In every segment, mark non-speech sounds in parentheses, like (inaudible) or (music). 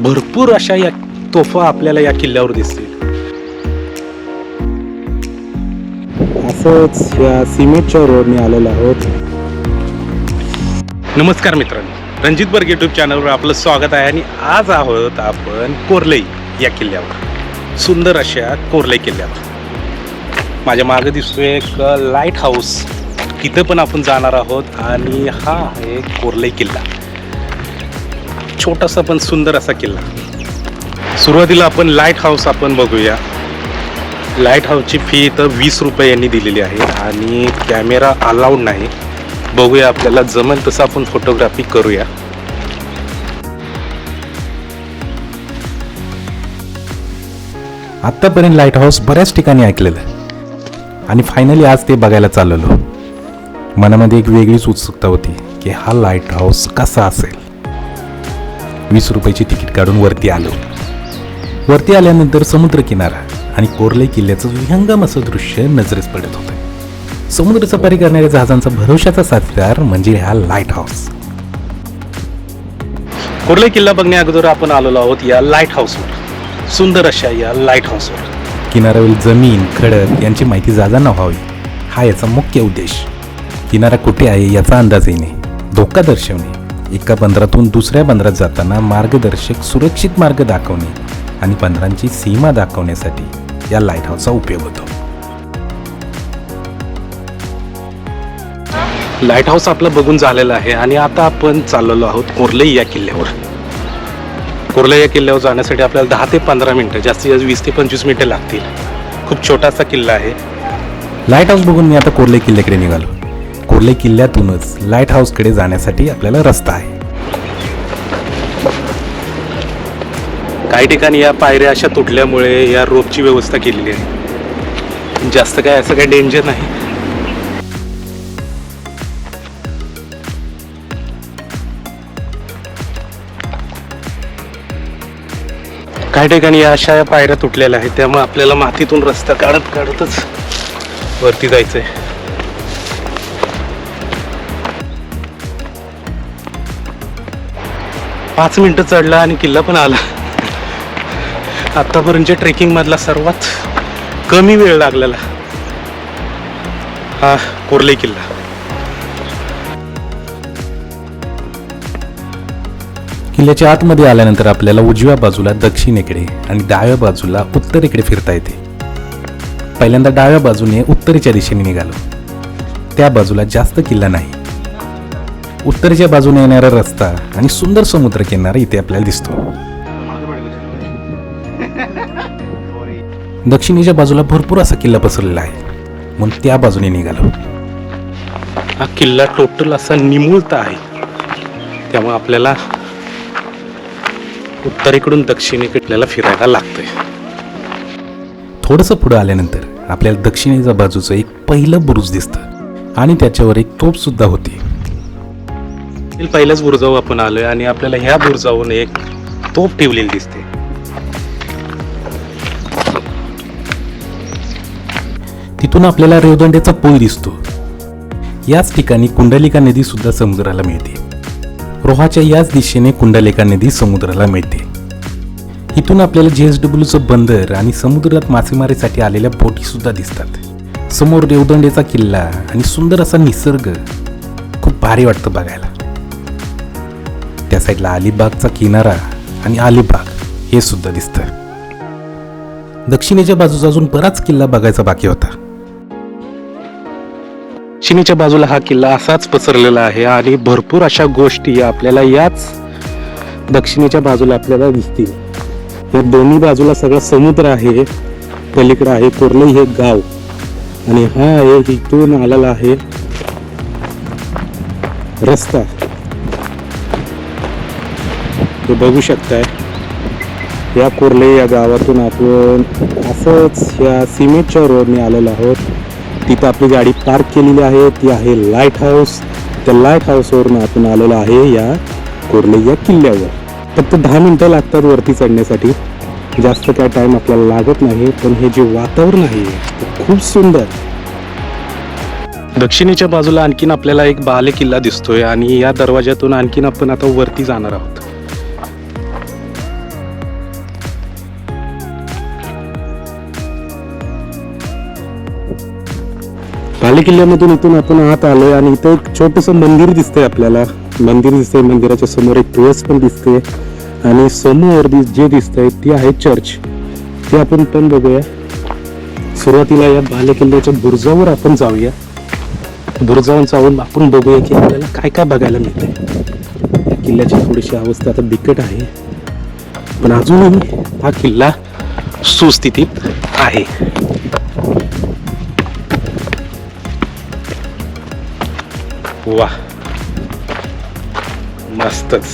भरपूर अशा या तोफा आपल्याला या किल्ल्यावर दिसतील. असंच या सिमेंटच्या रोडने आलेलो आहोत. नमस्कार मित्रांनो. रणजित बर्ग युट्यूब चॅनलवर आपलं स्वागत आहे आणि आज आहोत आपण कोरलई या किल्ल्यावर. सुंदर अशा कोरलई किल्ल्यावर माझ्या मागे दिसतोय एक लाइट हाऊस तिथं पण आपण जाणार आहोत आणि हा आहे कोरलई किल्ला. छोटासा पण सुंदर असा किल्ला. सुरुवातीला आपण लाइट हाऊस आपण बघूया. लाइट हाऊसची फी इथं वीस रुपये यांनी दिलेली आहे आणि कॅमेरा अलाउड नाही. बघूया आपल्याला जमेल तसं आपण फोटोग्राफी करूया. आत्तापर्यंत लाइट हाऊस बऱ्याच ठिकाणी ऐकलेलं आणि फायनली आज ते बघायला चाललेलो मनामध्ये एक वेगळीच उत्सुकता होती की हा लाइट हाऊस कसा असेल? वीस रुपयाची तिकीट काढून वरती आलो. वरती आल्यानंतर समुद्रकिनारा आणि कोरले किल्ल्याचं विहंगम असं दृश्य नजरेस पडत होतं. समुद्र सफारी करणाऱ्या जहाजांचा भरोशाचा साथीदार म्हणजे हा लाइट हाऊस कोरले किल्ला बघण्या अगोदर आपण आलेलो आहोत या लाइट हाऊसवर सुंदर अशा या लाइट हाऊसवर किनाऱ्यावरील जमीन खडक यांची माहिती जहाजांना व्हावी हा याचा मुख्य उद्देश. किनारा कुठे आहे याचा अंदाज येणे धोका दर्शवणे एका बंदरातून दुसऱ्या बंदरात जाताना मार्गदर्शक सुरक्षित मार्ग दाखवणे आणि बंदरांची सीमा दाखवण्यासाठी या लाइट हाऊसचा उपयोग होतो. लाइट हाऊस आपलं बघून झालेलं आहे आणि आता आपण चाललेलो आहोत कोरलई या किल्ल्यावर. कोरलई या किल्ल्यावर जाण्यासाठी आपल्याला दहा ते पंधरा मिनटं जास्तीत जास्त वीस ते पंचवीस मिनटं लागतील. खूप छोटासा किल्ला आहे. लाइट हाऊस बघून मी आता कोर्ले किल्ल्याकडे निघालो. कोर्ले किल्ल्यातूनच लाइट हाऊसकडे जाण्यासाठी आपल्याला रस्ता आहे. काही ठिकाणी या पायऱ्या अशा तुटल्यामुळे या रोपची व्यवस्था केलेली आहे. जास्त काय असं काही डेंजर नाही. काही ठिकाणी या अशा या पायऱ्या तुटलेल्या आहेत त्यामुळे आपल्याला मातीतून रस्ता काढत काढतच वरती जायचं आहे पाच मिनटं चढला आणि किल्ला पण आला. आतापर्यंतच्या ट्रेकिंग मधला सर्वात कमी वेळ लागलेला हा कोरले किल्ला. किल्ल्याच्या आतमध्ये आल्यानंतर आपल्याला उजव्या बाजूला दक्षिणेकडे आणि डाव्या बाजूला उत्तरेकडे फिरता येते. पहिल्यांदा डाव्या बाजूने उत्तरेच्या दिशेने निघालो. त्या बाजूला जास्त किल्ला नाही. उत्तरेच्या बाजूने येणारा रस्ता आणि सुंदर समुद्र किनारा इथे आपल्याला दिसतो. (laughs) दक्षिणेच्या बाजूला भरपूर असा किल्ला पसरलेला आहे. म्हणून त्या बाजूने निघालो. हा किल्ला टोटल असा निमुळता आहे. त्यामुळे आपल्याला उत्तरेकडून दक्षिणेकडे आपल्याला फिरायला लागतंय. थोडंसं पुढं आल्यानंतर आपल्याला दक्षिणेच्या बाजूचं एक पहिलं बुरुज दिसतं. आणि त्याच्यावर एक तोप सुद्धा होती. पहिल्याच बुरजाव आपण आलोय आणि आपल्याला ह्या बुरजावरून एक तोफ ठेवलेली दिसते. तिथून आपल्याला रेवदंड्याचा पूल दिसतो. याच ठिकाणी कुंडलिका नदी सुद्धा समुद्राला मिळते. रोहाच्या याच दिशेने कुंडलिका नदी समुद्राला मिळते. इथून आपल्याला जेएसडब्ल्यूचं बंदर आणि समुद्रात मासेमारीसाठी आलेल्या बोटी सुद्धा दिसतात. समोर रेवदंडेचा किल्ला आणि सुंदर असा निसर्ग. खूप भारी वाटतं बघायला. त्या साईडला अलिबागचा किनारा आणि अलिबाग हे सुद्धा दिसतं दक्षिणेच्या बाजूचा अजून बराच किल्ला बघायचा बाकी होता. दक्षिणेच्या बाजूला हा किल्ला असाच पसरलेला आहे आणि भरपूर अशा गोष्टी आपल्याला याच दक्षिणेच्या बाजूला आपल्याला दिसतील. या दोन्ही बाजूला सगळा समुद्र आहे पलीकडे आहे कोरलई हे गाव. आणि हा आहे इथून आलेला आहे रस्ता. हे बघू शकताय. या कुर्ले या गावातून आपण असंच या सिमेंटच्या रोडने आलेलो आहोत. तिथं आपली गाडी पार्क केलेली आहे. ती आहे लाइट हाऊस त्या लाइट हाऊसवरून आपण आलेलो आहे या कुर्ले या किल्ल्यावर. फक्त दहा मिनटं लागतात वरती चढण्यासाठी. जास्त काय टाइम आपल्याला लागत नाही पण हे जे वातावरण आहे ते खूप सुंदर. दक्षिणेच्या बाजूला आणखीन आपल्याला एक बाले किल्ला दिसतोय आणि या दरवाज्यातून आणखीन आपण आता वरती जाणार आहोत. बालेकिल्ल्यामधून इथून आपण आत आलोय आणि इथं एक छोटस मंदिर दिसतंय आपल्याला. मंदिर दिसतंय मंदिराच्या समोर एक तुळस पण दिसते आणि समोर जे दिसतंय ती आहे चर्च. ते आपण पण बघूया. सुरुवातीला या बालेकिल्ल्याच्या बुरुजावर आपण जाऊया. बुरुजावर जाऊन आपण बघूया की आपल्याला काय काय बघायला मिळतंय. या किल्ल्याची थोडीशी अवस्था आता बिकट आहे. पण अजूनही हा किल्ला सुस्थितीत आहे. वा. मस्तच.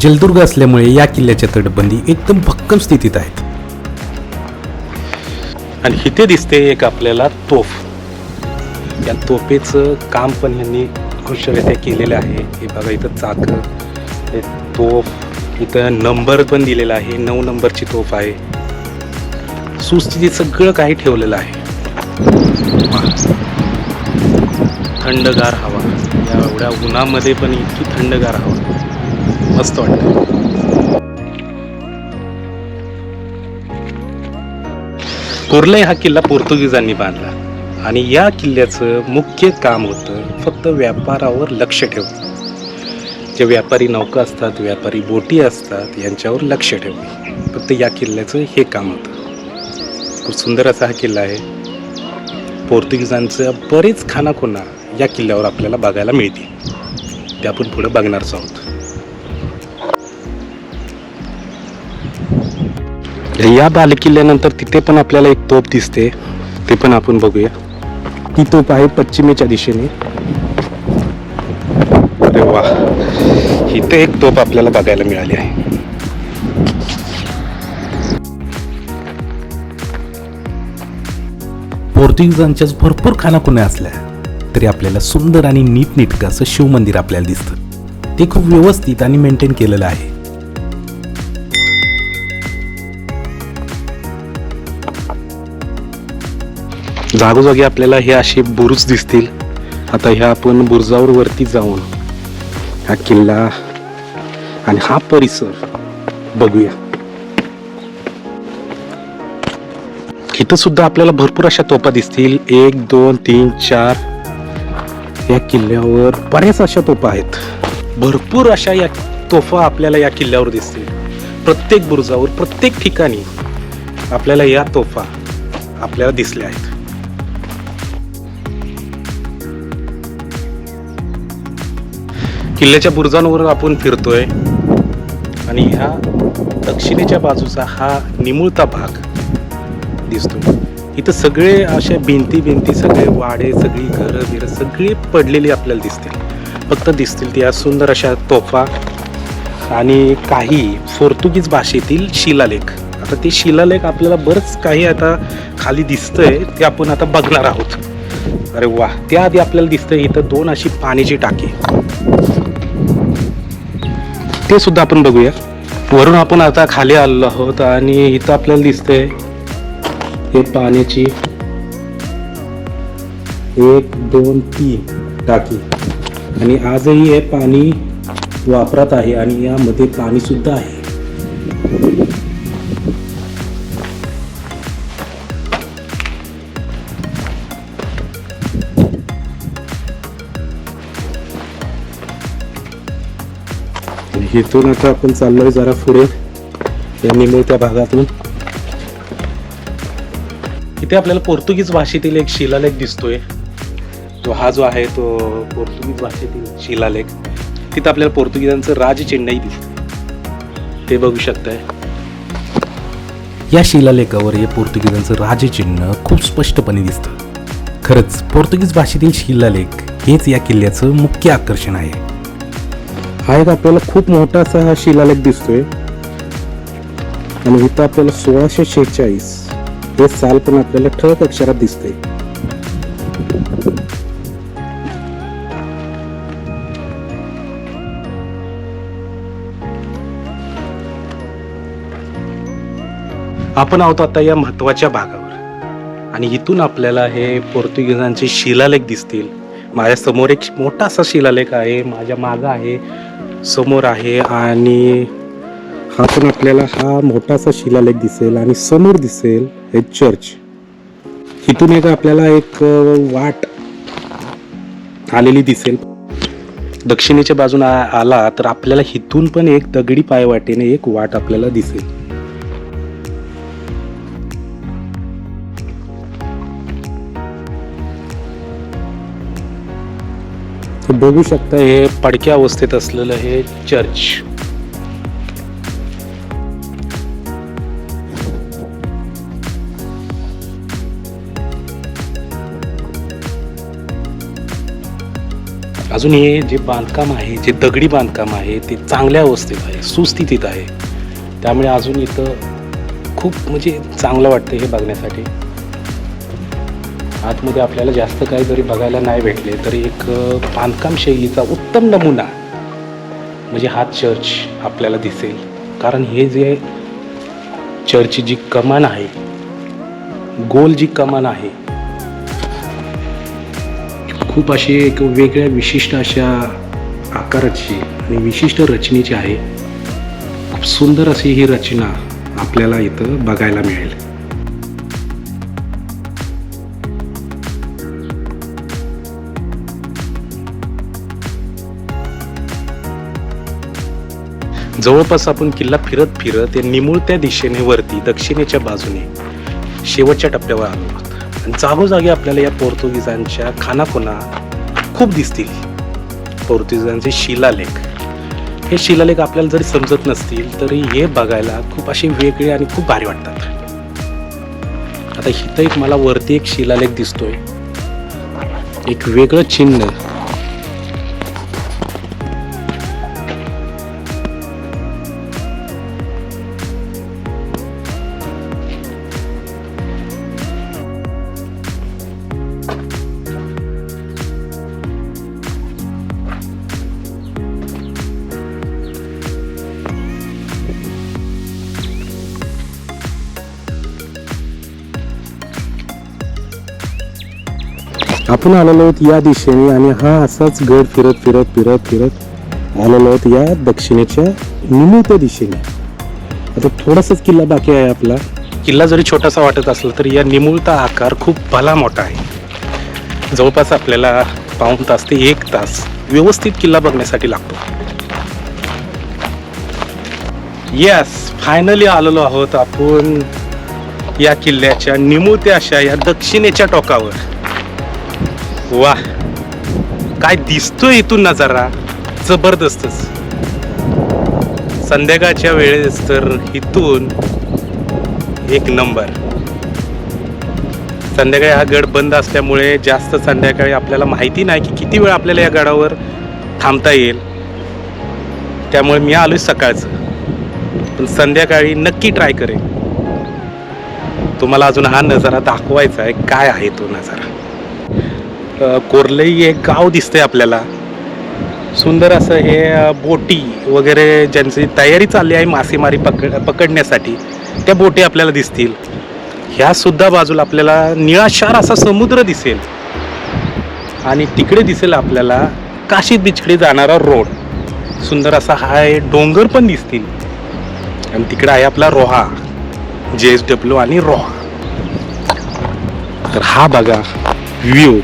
जलदुर्ग असल्यामुळे या किल्ल्याच्या तटबंदी एकदम भक्कम स्थितीत आहेत. आणि इथे दिसते एक आपल्याला तोफ. या तोफेचं काम पण यांनी कुशलरित्या केलेलं आहे. हे बघा इथं चाक हे तोफ इथं नंबर पण दिलेला आहे. नऊ नंबरची तोफ आहे. सुस्थितीत सगळं काही ठेवलेलं आहे. थंडगार हवा. या एवढ्या उन्हामध्ये पण इतकी थंडगार हवा. मस्त वाटतं कुर्ले हा किल्ला पोर्तुगीजांनी बांधला आणि या किल्ल्याचं मुख्य काम होतं फक्त व्यापारावर लक्ष ठेवणं. जे व्यापारी नौका असतात व्यापारी बोटी असतात यांच्यावर लक्ष ठेवणे. फक्त या किल्ल्याचं हे काम होतं. खूप सुंदर असा हा किल्ला आहे. पोर्तुगीजांचं बरेच खानाखुणा या किल्ल्यावर आपल्याला बघायला मिळते ते आपण पुढे बघणारच आहोत. या बालेकिल्ल्यानंतर तिथे पण आपल्याला एक तोप दिसते. ते पण आपण बघूया. ती तोप आहे पश्चिमेच्या दिशेने. अरे वा. इथे एक तोप आपल्याला बघायला मिळाली आहे. पोर्तुगीजांच्याच भरपूर खानाखुण्या असल्या. तरी आपल्याला सुंदर आणि नीटनेटकं असं शिवमंदिर आपल्याला दिसतं. ते खूप व्यवस्थित आणि मेंटेन केलेलं आहे. जागोजागी आपल्याला हे असे बुरुज दिसतील. आता ह्या आपण बुरुजावर वरती जाऊन हा किल्ला आणि हा परिसर बघूया. इथं सुद्धा आपल्याला भरपूर अशा तोफा दिसतील. एक दोन तीन चार किल्ल्यावर बऱ्याच अशा तोफा आहेत. भरपूर अशा या तोफा आपल्याला या किल्ल्यावर दिसतील. प्रत्येक बुरुजावर प्रत्येक ठिकाणी आपल्याला या तोफा आपल्याला दिसल्या आहेत. किल्ल्याच्या बुरुजांवर आपण फिरतोय आणि ह्या दक्षिणेच्या बाजूचा हा निमुळता भाग दिसतो. इथं सगळे अशा भिंती भिंती सगळे वाडे सगळी घरं बिरं सगळी पडलेली आपल्याला दिसतील. फक्त दिसतील त्या सुंदर अशा तोफा आणि काही पोर्तुगीज भाषेतील शिलालेख. आता ते शिलालेख आपल्याला बरंच काही आता खाली दिसतंय ते आपण आता बघणार आहोत. अरे वा त्याआधी आपल्याला दिसतंय इथं दोन अशी पाण्याची टाकी. ते सुद्धा आपण बघूया. वरून आपण आता खाली आलेलो आहोत आणि इथं आपल्याला दिसतंय हे पाण्याची एक दोन तीन टाकी. आणि आजही हे पाणी वापरात आहे आणि यामध्ये पाणी सुद्धा आहे. इथून आता आपण चाललोय जरा पुढे. या निमोळत्या भागातून. इथे आपल्याला पोर्तुगीज भाषेतील एक शिलालेख दिसतोय. तो हा जो आहे तो पोर्तुगीज भाषेतील शिलालेख. तिथं आपल्याला पोर्तुगीजांचं राजचिन्हही दिसतं ते बघू शकताय. या शिलालेखावर हे पोर्तुगीजांचं राजचिन्ह खूप स्पष्टपणे दिसतं. खरंच पोर्तुगीज भाषेतील शिलालेख हेच या किल्ल्याचं मुख्य आकर्षण आहे. हा एक आपल्याला खूप मोठा असा हा शिलालेख दिसतोय. आणि इथं आपल्याला सोळाशे शेहेचाळीस हे साल पण आपल्याला ठळक अक्षरात दिसते आपण आहोत आता या महत्त्वाच्या भागावर. आणि इथून आपल्याला हे पोर्तुगीजांचे शिलालेख दिसतील. माझ्यासमोर एक मोठा असा शिलालेख आहे माझ्या मागं आहे समोर आहे आणि हा पण आपल्याला हा मोठासा शिलालेख दिसेल आणि समोर दिसेल. हे चर्च इथून एक आपल्याला एक वाट आलेली दिसेल. दक्षिणेच्या बाजूने आला तर आपल्याला हिथून पण एक दगडी पायवाटेने एक वाट आपल्याला दिसेल. बघू शकता हे पडक्या अवस्थेत असलेलं हे चर्च अजून हे जे बांधकाम आहे जे दगडी बांधकाम आहे ते चांगल्या अवस्थेत आहे सुस्थितीत आहे. त्यामुळे अजून इथं खूप म्हणजे चांगलं वाटतं हे बघण्यासाठी. आतमध्ये आपल्याला जास्त काही जरी बघायला नाही भेटले तरी एक बांधकाम शैलीचा उत्तम नमुना म्हणजे हा चर्च आपल्याला दिसेल. कारण हे जे चर्चची जी कमान आहे गोल जी कमान आहे खूप अशी एक वेगळ्या विशिष्ट अशा आकाराची आणि विशिष्ट रचनेची आहे. खूप सुंदर अशी ही रचना आपल्याला इथं बघायला मिळेल. जवळपास आपण किल्ला फिरत फिरत या निमुळत्या दिशेने वरती दक्षिणेच्या बाजूने शेवटच्या टप्प्यावर आलो. आहोत जागोजागी आपल्याला या पोर्तुगीजांच्या खानाखुणा खूप दिसतील. पोर्तुगीजांचे शिलालेख. हे शिलालेख आपल्याला जरी समजत नसतील तरी हे बघायला खूप असे वेगळे आणि खूप भारी वाटतात. आता इथं एक मला वरती एक शिलालेख दिसतोय. एक वेगळं चिन्ह. आपण आलेलो आहोत या दिशेने आणि हा असाच गड फिरत फिरत फिरत फिरत आलेलो आहोत या दक्षिणेच्या निमित्त दिशेने. आता थोडासाच किल्ला बाकी आहे आपला. किल्ला जरी छोटासा वाटत असला तरी या निमुळता आकार खूप भला मोठा आहे. जवळपास आपल्याला पाऊण तास ते एक तास व्यवस्थित किल्ला बघण्यासाठी लागतो. येस फायनली आलेलो आहोत आपण या किल्ल्याच्या निमुळत्या अशा या दक्षिणेच्या टोकावर. वा. काय दिसतोय इथून नजारा. जबरदस्तच. संध्याकाळच्या वेळेस तर इथून एक नंबर. संध्याकाळी हा गड बंद असल्यामुळे जास्त संध्याकाळी आपल्याला माहिती नाही की किती वेळ आपल्याला या गडावर थांबता येईल. त्यामुळे मी आलो सकाळचं. पण संध्याकाळी नक्की ट्राय करेन. तुम्हाला अजून हा नजारा दाखवायचा आहे. काय आहे तो नजारा? कोरलई एक गाव दिसतंय आपल्याला. सुंदर असं हे बोटी वगैरे ज्यांची तयारी चालली आहे मासेमारी पकड पकडण्यासाठी त्या बोटी आपल्याला दिसतील. ह्यासुद्धा बाजूला आपल्याला निळाशार असा समुद्र दिसेल. आणि तिकडे दिसेल आपल्याला काशी बीचकडे जाणारा रोड. सुंदर असा हाय डोंगर पण दिसतील. आणि तिकडे आहे आपला रोहा जे एस डब्ल्यू आणि रोहा. तर हा बघा व्ह्यू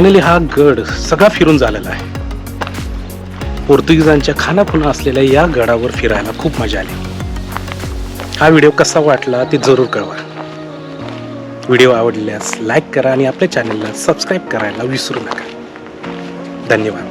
फायनली हा गड सगळा फिरून झालेला आहे. पोर्तुगीजांच्या खानाखुणा असलेल्या या गडावर फिरायला खूप मजा आली. हा व्हिडिओ कसा वाटला ते जरूर कळवा. व्हिडिओ आवडल्यास लाईक करा आणि आपल्या चॅनलला सबस्क्राईब करायला विसरू नका. धन्यवाद.